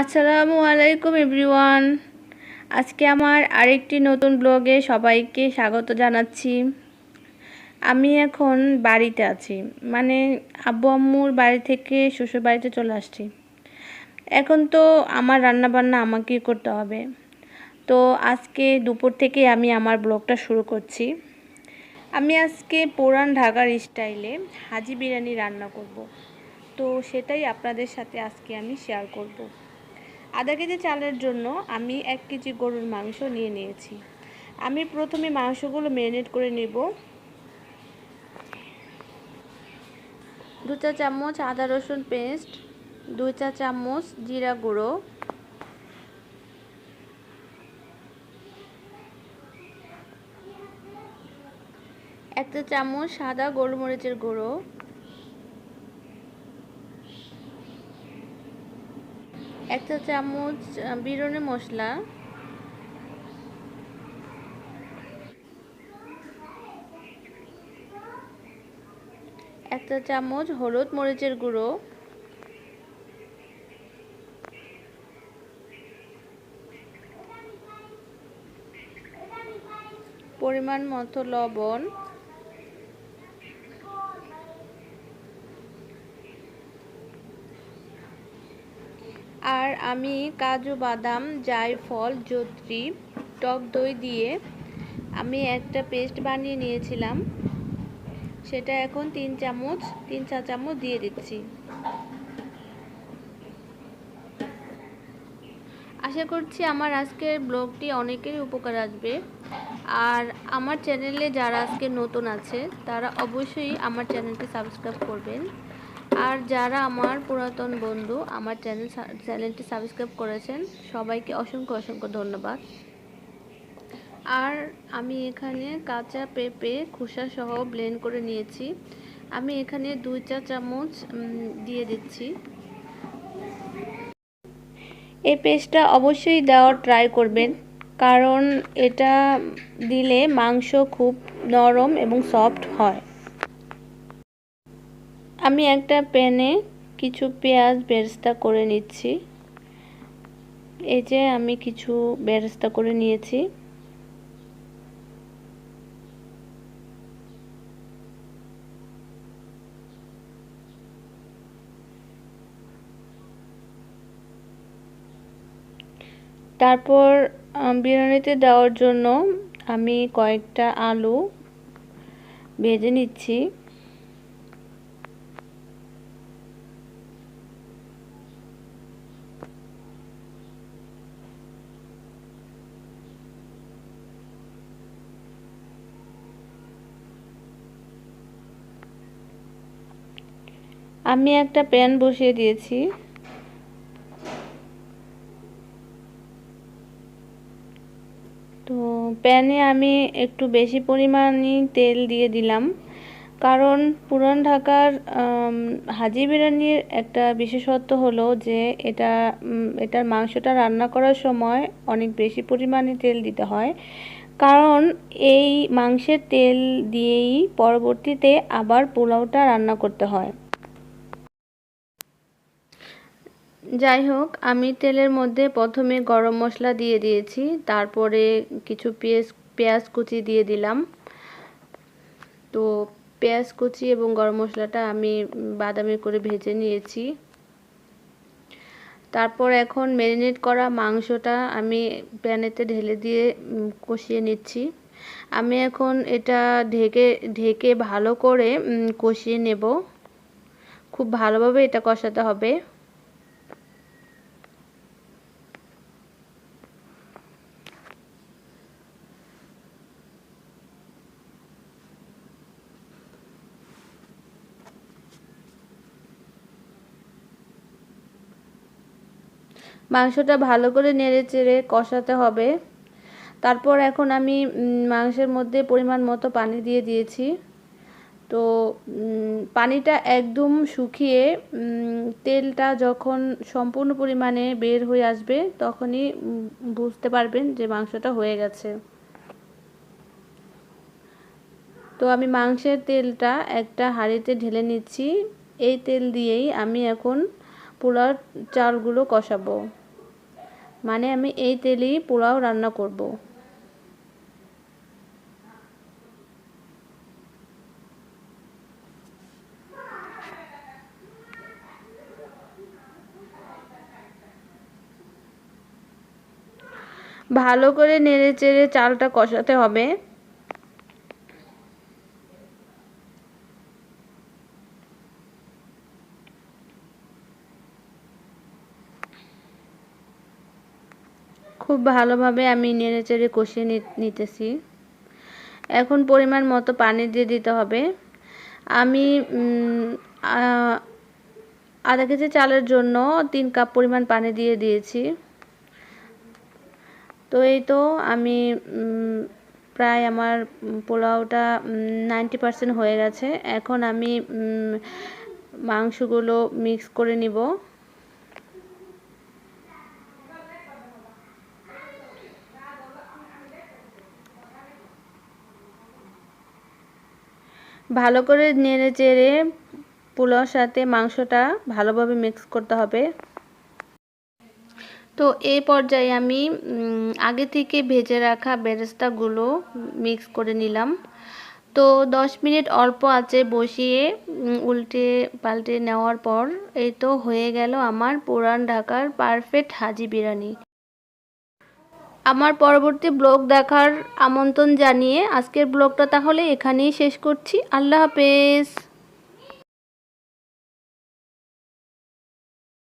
আসসালামু আলাইকুম, এভরিওয়ান। আজকে আমার আরেকটি নতুন ব্লগে সবাইকে স্বাগত জানাচ্ছি। আমি এখন বাড়িতে আছি। মানে আব্বু আম্মুর বাড়ি থেকে শ্বশুর বাড়িতে চলে আসছি। এখন তো আমার রান্না বান্না আমাকেই করতে হবে। তো আজকে দুপুর থেকে আমি আমার ব্লগটা শুরু করছি। আমি আজকে পুরান ঢাকার স্টাইলে হাজি বিরিয়ানি রান্না করব। তো সেটাই আপনাদের সাথে আজকে আমি শেয়ার করব। আধা কেজি চালের জন্য আমি এক কেজি গরুর মাংস নিয়ে নিয়েছি। আমি প্রথমে মাংসগুলো ম্যারিনেট করে নেব। দু চা চামচ আদা রসুন পেস্ট, দুই চা চামচ জিরা গুঁড়ো একটা চামচ সাদা গোলমরিচের গুঁড়ো একটা চামচ বিরনি মশলা। একটা চামচ হলুদ মরিচের গুঁড়ো। পরিমাণ মতো লবণ। আর আমি কাজু বাদাম, জায়ফল, জত্রি, টক দই দিয়ে আমি একটা পেস্ট বানিয়ে নিয়েছিলাম। সেটা এখন তিন চামচ, তিন চা চামচ দিয়ে দিচ্ছি। আশা করছি আমার আজকের ব্লগটি অনেকেরই উপকার আসবে। আর আমার চ্যানেলে যারা আজকে নতুন আছে, তারা অবশ্যই আমার চ্যানেলটি সাবস্ক্রাইব করবেন। আর যারা আমার পুরাতন বন্ধু, আমার চ্যানেল চ্যানেলটি সাবস্ক্রাইব করেছেন, সবাইকে অসংখ্য অসংখ্য ধন্যবাদ। আর আমি এখানে কাঁচা পেঁপে, খোসা সহ ব্লেন্ড করে নিয়েছি। আমি এখানে দুই চা চামচ দিয়ে দিচ্ছি। এই পেস্টটা অবশ্যই দেওয়ার ট্রাই করবেন, কারণ এটা দিলে মাংস খুব নরম এবং সফট হয়। আমি একটা প্যানে কিছু পেঁয়াজ বেরেস্তা করে নিচ্ছি। এই যে আমি কিছু বেরেস্তা করে নিয়েছি। তারপর বিরিয়ানিতে দেওয়ার জন্য আমি কয়েকটা আলু ভেজে নিচ্ছি। আমি একটা প্যান বসিয়ে দিয়েছি। তো প্যানে আমি একটু বেশি পরিমাণই তেল দিয়ে দিলাম। কারণ পুরান ঢাকার হাজি বিরিয়ানির একটা বিশেষত্ব হলো যে এটা এটার মাংসটা রান্না করার সময় অনেক বেশি পরিমাণে তেল দিতে হয়। কারণ এই মাংসের তেল দিয়েই পরবর্তীতে আবার পোলাওটা রান্না করতে হয়। যাই হোক আমি তেলের মধ্যে প্রথমে গরম মশলা দিয়ে দিয়েছি, তারপরে কিছু পেঁয়াজ পেঁয়াজ কুচি দিয়ে দিলাম। তো পেঁয়াজ কুচি এবং গরম মশলাটা আমি বাদামি করে ভেজে নিয়েছি। তারপর এখন ম্যারিনেট করা মাংসটা আমি প্যানেতে ঢেলে দিয়ে কষিয়ে নিচ্ছি। আমি এখন এটা ঢেকে ঢেকে ভালো করে কষিয়ে নেব। খুব ভালোভাবে এটা কষাতে হবে। মাংসটা ভালো করে নেড়ে চেড়ে কষাতে হবে। তারপর এখন আমি মাংসের মধ্যে পরিমাণ মতো পানি দিয়ে দিয়েছি। তো পানিটা একদম শুকিয়ে তেলটা যখন সম্পূর্ণ পরিমাণে বের হয়ে আসবে, তখনই বুঝতে পারবেন যে মাংসটা হয়ে গেছে। তো আমি মাংসের তেলটা একটা হাঁড়িতে ঢেলে নিচ্ছি। এই তেল দিয়েই আমি এখন পোলার চালগুলো কষাবো। মানে আমি এই তেলেই পোলাও রান্না করব। ভালো করে নেড়ে চেড়ে চালটা কষাতে হবে। খুব ভালোভাবে আমি নেড়ে চেড়ে কষিয়ে নিতেছি। এখন পরিমাণ মতো পানি দিয়ে দিতে হবে। আমি আধা কেজি চালের জন্য তিন কাপ পরিমাণ পানি দিয়ে দিয়েছি। তো এই তো আমি প্রায় আমার পোলাওটা নাইনটি পারসেন্ট হয়ে গেছে। এখন আমি মাংসগুলো মিক্স করে নিব। ভালো করে নেড়ে চেড়ে পোলাওর সাথে মাংসটা ভালোভাবে মিক্স করতে হবে। তো এই পর্যায়ে আমি আগে থেকে ভেজে রাখা বেরেস্তাগুলো মিক্স করে নিলাম। তো দশ মিনিট অল্প আছে বসিয়ে উল্টে পাল্টে নেওয়ার পর এই তো হয়ে গেল আমার পুরান ঢাকার পারফেক্ট হাজি বিরিয়ানি। আমার পরবর্তী ব্লগ দেখার আমন্ত্রণ জানিয়ে আজকের ব্লগটা তাহলে এখানেই শেষ করছি। আল্লাহ হাফেজ।